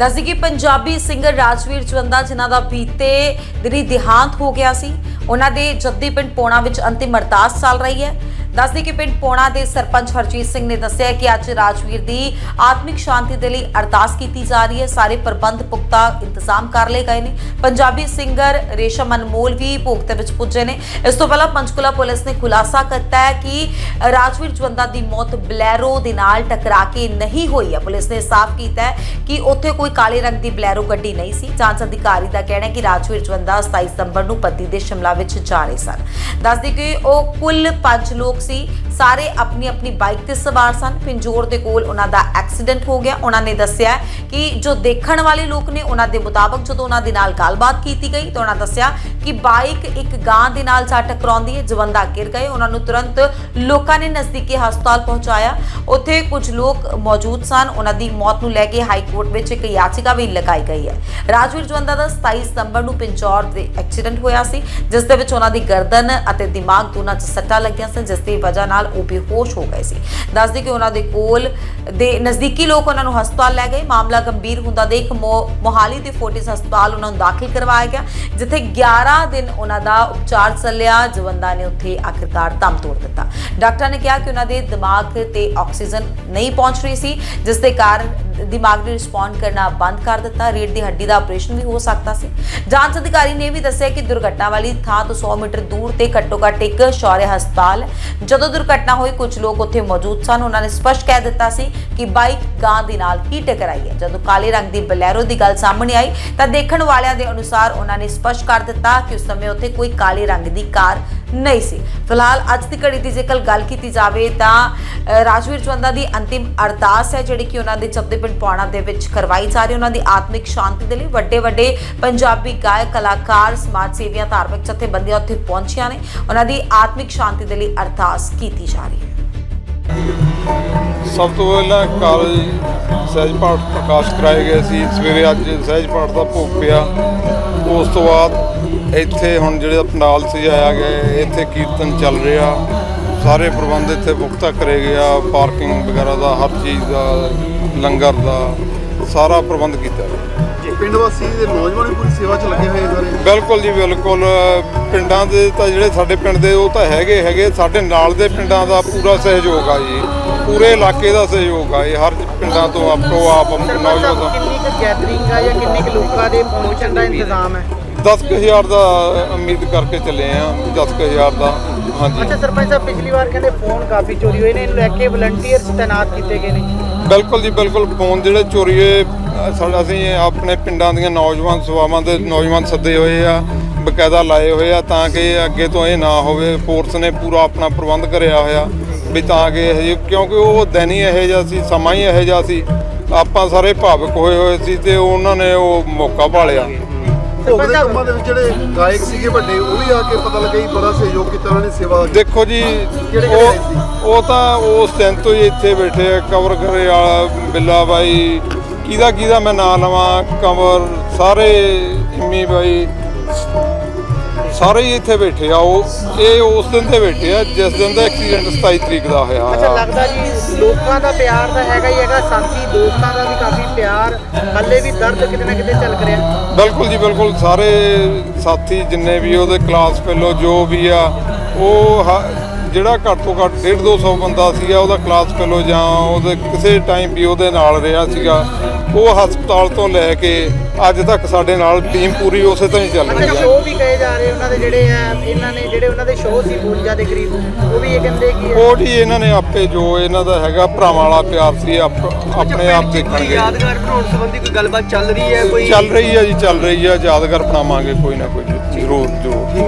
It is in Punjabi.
ਦੱਸਦੀ ਕਿ ਪੰਜਾਬੀ ਸਿੰਗਰ ਰਾਜਵੀਰ ਚਵੰਦਾ ਜਿਨ੍ਹਾਂ ਦਾ ਬੀਤੇ ਦਿਨੀ ਦੇਹਾਂਤ ਹੋ ਗਿਆ ਸੀ। ਉਹਨਾਂ ਦੇ ਜੱਦੀ ਪਿੰਡ ਪੋਣਾ ਵਿੱਚ ਅੰਤਿਮ ਅਰਦਾਸ ਚੱਲ ਰਹੀ ਹੈ। ਦੱਸਦੀ ਕਿ ਪਿੰਡ ਪੋਣਾ ਦੇ ਸਰਪੰਚ ਹਰਜੀਤ ਸਿੰਘ ਨੇ ਦੱਸਿਆ ਕਿ ਅੱਜ ਰਾਜਵੀਰ ਦੀ ਆਤਮਿਕ ਸ਼ਾਂਤੀ ਦੇ ਲਈ ਅਰਦਾਸ ਕੀਤੀ ਜਾ ਰਹੀ ਹੈ। ਸਾਰੇ ਪ੍ਰਬੰਧ ਪੁਖਤਾ ਇੰਤਜ਼ਾਮ ਕਰ ਲਏ ਗਏ ਨੇ। ਪੰਜਾਬੀ ਸਿੰਗਰ ਰੇਸ਼ਮ ਅਨਮੋਲ ਵੀ ਭੋਗ ਦੇ ਵਿੱਚ ਪੁੱਜੇ ਨੇ। ਇਸ ਤੋਂ ਪਹਿਲਾਂ ਪੰਚਕੁਲਾ ਪੁਲਿਸ ਨੇ ਖੁਲਾਸਾ ਕੀਤਾ ਹੈ ਕਿ ਰਾਜਵੀਰ ਜਵੰਦਾ ਦੀ ਮੌਤ ਬਲੈਰੋ ਦੇ ਨਾਲ ਟਕਰਾ ਕੇ ਨਹੀਂ ਹੋਈ ਹੈ। ਪੁਲਿਸ ਨੇ ਸਾਫ਼ ਕੀਤਾ ਹੈ ਕਿ ਉੱਥੇ ਕੋਈ ਕਾਲੇ ਰੰਗ ਦੀ ਬਲੈਰੋ ਗੱਡੀ ਨਹੀਂ ਸੀ। ਜਾਂਚ ਅਧਿਕਾਰੀ ਦਾ ਕਹਿਣਾ ਹੈ ਕਿ ਰਾਜਵੀਰ ਜਵੰਦਾ 27 ਸਤੰਬਰ ਨੂੰ ਪਤੀ ਦੇ ਸ਼ਿਮਲਾ ਵਿੱਚ ਜਾ ਰਹੇ ਸਨ। ਦੱਸਦੀ ਕਿ ਉਹ ਕੁੱਲ 5 ਲੋਕ ਸੀ, ਸਾਰੇ ਆਪਣੀ ਆਪਣੀ ਬਾਈਕ ਤੇ ਸਵਾਰ ਸਨ। ਪਿੰਜੋਰ ਦੇ ਕੋਲ ਉਹਨਾਂ ਦਾ ਐਕਸੀਡੈਂਟ ਹੋ ਗਿਆ। ਉਹਨਾਂ ਨੇ ਦੱਸਿਆ ਕਿ ਜੋ ਦੇਖਣ ਵਾਲੇ ਲੋਕ ਨੇ, ਉਹਨਾਂ ਦੇ ਮੁਤਾਬਕ ਜਦੋਂ ਉਹਨਾਂ ਦੇ ਨਾਲ ਗੱਲਬਾਤ ਕੀਤੀ ਗਈ ਤਾਂ ਉਹਨਾਂ ਦੱਸਿਆ ਕਿ ਬਾਈਕ ਇੱਕ ਗਾਂ ਦੇ ਨਾਲ ਜਾ ਟਕਰਾਉਂਦੀ ਹੈ ਜਵੰਦਾ ਗਿਰ ਗਏ। ਉਹਨਾਂ ਨੂੰ ਤੁਰੰਤ ਲੋਕਾਂ ਨੇ ਨਜ਼ਦੀਕੀ ਹਸਪਤਾਲ ਪਹੁੰਚਾਇਆ। ਉੱਥੇ ਕੁਝ ਲੋਕ ਮੌਜੂਦ ਸਨ। ਉਹਨਾਂ ਦੀ ਮੌਤ ਨੂੰ ਲੈ ਕੇ ਹਾਈ ਕੋਰਟ ਵਿੱਚ ਇੱਕ ਯਾਚਿਕਾ ਵੀ ਲਗਾਈ ਗਈ ਹੈ। ਰਾਜਵੀਰ ਜਵੰਦਾ ਦਾ 27 ਸਤੰਬਰ ਨੂੰ ਪਿੰਜੌਰ ਦੇ ਐਕਸੀਡੈਂਟ ਹੋਇਆ ਸੀ, ਜਿਸ ਦੇ ਵਿੱਚ ਉਹਨਾਂ ਦੀ ਗਰਦਨ ਅਤੇ ਦਿਮਾਗ ਦੋਨਾਂ 'ਚ ਸੱਟਾਂ ਲੱਗੀਆਂ ਸਨ, ਜਿਸ ਦੀ ਵਜ੍ਹਾ ਨਾਲ ਉਹ ਬੇਹੋਸ਼ ਹੋ ਗਏ ਸੀ। ਦੱਸਦੇ ਕਿ ਉਹਨਾਂ ਦੇ ਕੋਲ ਦੇ ਨਜ਼ਦੀਕੀ ਲੋਕ ਉਹਨਾਂ ਨੂੰ ਹਸਪਤਾਲ ਲੈ ਗਏ। ਮਾਮਲਾ ਗੰਭੀਰ ਹੁੰਦਾ ਦੇਖ ਮੋਹਾਲੀ ਦੇ ਫੋਰਟਿਸ ਹਸਪਤਾਲ ਉਹਨਾਂ ਨੂੰ ਦਾਖਲ ਕਰਵਾਇਆ ਗਿਆ, ਜਿੱਥੇ 11 ਦਿਨ ਉਹਨਾਂ ਦਾ ਉਪਚਾਰ ਚੱਲਿਆ। ਜਵੰਦਾ ਨੇ ਉੱਥੇ ਆਖਿਰਕਾਰ ਦਮ ਤੋੜ ਦਿੱਤਾ। ਡਾਕਟਰ ਨੇ ਕਿਹਾ ਕਿ ਉਹਨਾਂ ਦੇ ਦਿਮਾਗ ਤੇ ਆਕਸੀਜਨ ਨਹੀਂ ਪਹੁੰਚ ਰਹੀ ਸੀ, ਜਿਸ ਦੇ ਕਾਰਨ ਦਿਮਾਗ ਨੇ ਰਿਸਪੌਂਡ ਕਰਨਾ ਬੰਦ ਕਰ ਦਿੱਤਾ। ਰੀੜ ਦੀ ਹੱਡੀ ਦਾ ਆਪਰੇਸ਼ਨ ਵੀ ਹੋ ਸਕਦਾ ਸੀ। ਜਾਂਚ ਅਧਿਕਾਰੀ ਨੇ ਵੀ ਦੱਸਿਆ ਕਿ ਦੁਰਘਟਨਾ ਵਾਲੀ ਥਾਂ ਤੋਂ 100 ਮੀਟਰ ਦੂਰ ਤੇ ਘੱਟੋ ਘੱਟ ਇੱਕ ਸ਼ੌਰਯ ਹਸਪਤਾਲ ਜਦੋਂ ਦੁਰਘਟਨਾ ਹੋਈ, ਕੁਝ ਲੋਕ ਉੱਥੇ ਮੌਜੂਦ ਸਨ। ਉਹਨਾਂ ਨੇ ਸਪਸ਼ਟ ਕਹਿ ਦਿੱਤਾ ਸੀ ਕਿ ਬਾਈਕ ਗਾਂ ਦੇ ਨਾਲ ਹੀ ਟਕਰਾਈ ਹੈ। ਜਦੋਂ ਕਾਲੇ ਰੰਗ ਦੀ ਬਲੈਰੋ ਦੀ ਗੱਲ ਸਾਹਮਣੇ ਆਈ, ਤਾਂ ਦੇਖਣ ਵਾਲਿਆਂ ਦੇ ਅਨੁਸਾਰ ਉਹਨਾਂ ਨੇ ਸਪਸ਼ਟ ਕਰ ਦਿੱਤਾ ਕਿ ਉਸ ਸਮੇਂ ਉੱਥੇ ਕੋਈ ਕਾਲੇ ਰੰਗ ਦੀ ਕਾਰ ਨਹੀਂ ਸੀ। ਫਿਲਹਾਲ ਅੱਜ ਦੀ ਘੜੀ ਦੀ ਜੇਕਰ ਗੱਲ ਕੀਤੀ ਜਾਵੇ ਤਾਂ ਰਾਜਵੀਰ ਚਵੰਦਾ ਦੀ ਅੰਤਿਮ ਅਰਦਾਸ ਹੈ, ਜਿਹੜੀ ਕਿ ਉਹਨਾਂ ਦੇ ਜਪਦੇ ਪਿੰਡ ਪੌਣਾ ਦੇ ਵਿੱਚ ਕਰਵਾਈ ਜਾ ਰਹੀ ਉਹਨਾਂ ਦੀ ਆਤਮਿਕ ਸ਼ਾਂਤੀ ਦੇ ਲਈ ਵੱਡੇ ਵੱਡੇ ਪੰਜਾਬੀ ਗਾਇਕ, ਕਲਾਕਾਰ, ਸਮਾਜ ਸੇਵੀਆਂ, ਧਾਰਮਿਕ ਜਥੇਬੰਦੀਆਂ ਉੱਥੇ ਪਹੁੰਚੀਆਂ ਨੇ। ਉਹਨਾਂ ਦੀ ਆਤਮਿਕ ਸ਼ਾਂਤੀ ਦੇ ਲਈ ਅਰਦਾਸ ਕੀਤੀ ਜਾ ਰਹੀ ਹੈ। ਸਭ ਤੋਂ ਪਹਿਲਾਂ ਕਾਲਜ ਸਹਿਜ ਪਾਠ ਪ੍ਰਕਾਸ਼ ਕਰਾਏ ਗਏ ਸੀ। ਸਵੇਰੇ ਅੱਜ ਸਹਿਜ ਪਾਠ ਦਾ ਭੋਗ ਪਿਆ। ਉਸ ਤੋਂ ਬਾਅਦ ਇੱਥੇ ਹੁਣ ਜਿਹੜੇ ਪੰਡਾਲ ਸਜਾਇਆ ਗਿਆ ਇੱਥੇ ਕੀਰਤਨ ਚੱਲ ਰਿਹਾ। ਸਾਰੇ ਪ੍ਰਬੰਧ ਇੱਥੇ ਪੁਖਤਾ ਕਰੇ ਗਿਆ ਪਾਰਕਿੰਗ ਵਗੈਰਾ ਦਾ ਹਰ ਚੀਜ਼ ਦਾ ਲੰਗਰ ਦਾ ਸਾਰਾ ਪ੍ਰਬੰਧ ਕੀਤਾ। ਗਿਆ ਪਿੰਡ ਵਾਸੀ ਦੇ ਨੌਜਵਾਨ ਵੀ ਪੂਰੀ ਸੇਵਾ 'ਚ ਲੱਗੇ ਹੋਏ ਸਾਰੇ? ਬਿਲਕੁਲ ਜੀ ਬਿਲਕੁਲ। ਪਿੰਡਾਂ ਦੇ ਤਾਂ ਜਿਹੜੇ ਸਾਡੇ ਪਿੰਡ ਦੇ ਉਹ ਤਾਂ ਹੈਗੇ ਹੈਗੇ। ਸਾਡੇ ਨਾਲ ਦੇ ਪਿੰਡਾਂ ਦਾ ਪੂਰਾ ਸਹਿਯੋਗ ਆ ਜੀ। ਪੂਰੇ ਇਲਾਕੇ ਦਾ ਸਹਿਯੋਗ ਆ ਇਹ ਹਰ ਪਿੰਡਾਂ ਤੋਂ ਆਪੋ ਆਪ ਨੌਜਵਾਨ ਕਿੰਨੀ ਕੁ ਗੈਦਰਿੰਗ ਆ ਜਾਂ ਕਿੰਨੇ ਕੁ ਲੋਕਾਂ ਦੇ ਪਹੁੰਚਣ ਦਾ ਇੰਤਜ਼ਾਮ ਹੈ? 10000 ਦਾ ਉਮੀਦ ਕਰਕੇ ਚੱਲੇ ਆ 10000 ਦਾ ਹਾਂਜੀ। ਅੱਛਾ ਸਰਪੰਚ ਸਾਹਿਬ ਪਿਛਲੀ ਵਾਰ ਕਹਿੰਦੇ ਫੋਨ ਕਾਫੀ ਚੋਰੀ ਹੋਏ ਨੇ ਇਹਨੂੰ ਲੈ ਕੇ ਵਲੰਟੀਅਰਸ ਤਾਇਨਾਤ ਕੀਤੇ ਗਏ ਨੇ। ਬਿਲਕੁਲ ਜੀ ਬਿਲਕੁਲ ਫੋਨ ਜਿਹੜੇ ਚੋਰੀ ਹੋਏ ਸਾਡਾ ਅਸੀਂ ਆਪਣੇ ਪਿੰਡਾਂ ਦੀਆਂ ਨੌਜਵਾਨ ਸਭਾਵਾਂ ਦੇ ਨੌਜਵਾਨ ਸੱਦੇ ਹੋਏ ਆ ਬਕਾਇਦਾ ਲਾਏ ਹੋਏ ਆ ਤਾਂ ਕਿ ਅੱਗੇ ਤੋਂ ਇਹ ਨਾ ਹੋਵੇ ਫੋਰਸ ਨੇ ਪੂਰਾ ਆਪਣਾ ਪ੍ਰਬੰਧ ਕਰਿਆ ਹੋਇਆ ਵੀ ਤਾਂ ਕਿ ਇਹ ਕਿਉਂਕਿ ਉਹ ਦਿਨ ਹੀ ਇਹੋ ਜਿਹਾ ਸੀ ਸਮਾਂ ਹੀ ਇਹੋ ਜਿਹਾ ਸੀ ਆਪਾਂ ਸਾਰੇ ਭਾਵਕ ਹੋਏ ਹੋਏ ਸੀ ਤੇ ਉਹਨਾਂ ਨੇ ਉਹ ਮੌਕਾ ਭਾਲਿਆ। ਭੋਗ ਦੇ ਕੰਮਾਂ ਦੇ ਵਿੱਚ ਜਿਹੜੇ ਗਾਇਕ ਸੀਗੇ ਵੱਡੇ ਉਹ ਵੀ ਆ ਕੇ ਪਤਾ ਲੱਗਾ ਜੀ ਬੜਾ ਸਹਿਯੋਗ ਕੀਤਾ ਉਹਨਾਂ ਨੇ ਸੇਵਾ ਦੇਖੋ ਜੀ ਕਿਹੜੇ ਕਿਹੜੇ ਆਏ ਸੀ? ਉਹ ਉਹ ਤਾਂ ਉਸ ਦਿਨ ਤੋਂ ਹੀ ਇੱਥੇ ਬੈਠੇ ਆ ਕਵਰ ਕਰੇ ਵਾਲਾ ਬਿੱਲਾ ਬਾਈ ਕਿਹਦਾ ਕਿਹਦਾ ਮੈਂ ਨਾਂ ਲਵਾਂ ਕਵਰ ਸਾਰੇ ਇੰਮੀ ਬਾਈ ਸਾਰੇ ਹੀ ਇੱਥੇ ਬੈਠੇ ਆ ਉਹ ਇਹ ਉਸ ਦਿਨ ਤੇ ਬੈਠੇ ਆ ਜਿਸ ਦਿਨ ਦਾ ਐਕਸੀਡੈਂਟ 27 ਤਰੀਕ ਦਾ ਹੋਇਆ ਅੱਛਾ ਆ। ਲੱਗਦਾ ਜੀ ਲੋਕਾਂ ਦਾ ਪਿਆਰ ਤਾਂ ਹੈਗਾ ਹੀ ਹੈਗਾ ਸਾਥੀ ਦੋਸਤਾਂ ਦਾ ਵੀ ਕਾਫੀ ਪਿਆਰ ਹੱਲੇ ਵੀ ਦਰਦ ਕਿਤੇ ਨਾ ਕਿਤੇ ਚੱਲ ਰਿਹਾ ਬਿਲਕੁਲ ਜੀ ਬਿਲਕੁਲ ਸਾਰੇ ਸਾਥੀ ਜਿੰਨੇ ਵੀ ਉਹਦੇ ਕਲਾਸ ਫੈਲੋ ਜੋ ਵੀ ਆ ਉਹ ਹ- ਜਿਹੜਾ ਘੱਟ ਤੋਂ ਘੱਟ 1.5 200 ਬੰਦਾ ਸੀਗਾ ਉਹਦਾ ਕਲਾਸ ਫੈਲੋ ਜਾਂ ਉਹਦੇ ਕਿਸੇ ਟਾਈਮ ਵੀ ਉਹਦੇ ਨਾਲ ਰਿਹਾ ਸੀਗਾ ਉਹ ਹਸਪਤਾਲ ਤੋਂ ਲੈ ਕੇ ਅੱਜ ਤੱਕ ਸਾਡੇ ਨਾਲ ਟੀਮ ਪੂਰੀ ਉਸੇ ਤਰ੍ਹਾਂ ਹੀ ਚੱਲ ਰਹੀ ਅੱਛਾ ਹੈ ਸ਼ੋਅ ਵੀ ਕਹੇ ਜਾ ਰਹੇ ਉਹਨਾਂ ਦੇ ਜਿਹੜੇ ਆ ਇਹਨਾਂ ਨੇ ਜਿਹੜੇ ਉਹਨਾਂ ਦੇ ਸ਼ੋਅ ਸੀ 52 ਦੇ ਕਰੀਬ ਉਹ ਵੀ ਇਹ ਕਹਿੰਦੇ ਕਿ ਉਹ ਜੀ ਇਹਨਾਂ ਨੇ ਆਪੇ ਜੋ ਇਹਨਾਂ ਦਾ ਹੈਗਾ ਭਰਾਵਾਂ ਵਾਲਾ ਪਿਆਰ ਸੀ ਆਪ- ਆਪਣੇ ਆਪ ਦੇਖਣਗੇ। ਯਾਦਗਾਰ ਬਣਾਉਣ ਸੰਬੰਧੀ ਕੋਈ ਗੱਲਬਾਤ ਚੱਲ ਰਹੀ ਹੈ ਕੋਈ ਚੱਲ ਰਹੀ ਹੈ ਜੀ ਚੱਲ ਰਹੀ ਹੈ ਯਾਦਗਾਰ ਬਣਾਵਾਂਗੇ ਕੋਈ ਨਾ ਕੋਈ ਜ਼ਰੂਰ ਜ਼ਰੂਰ।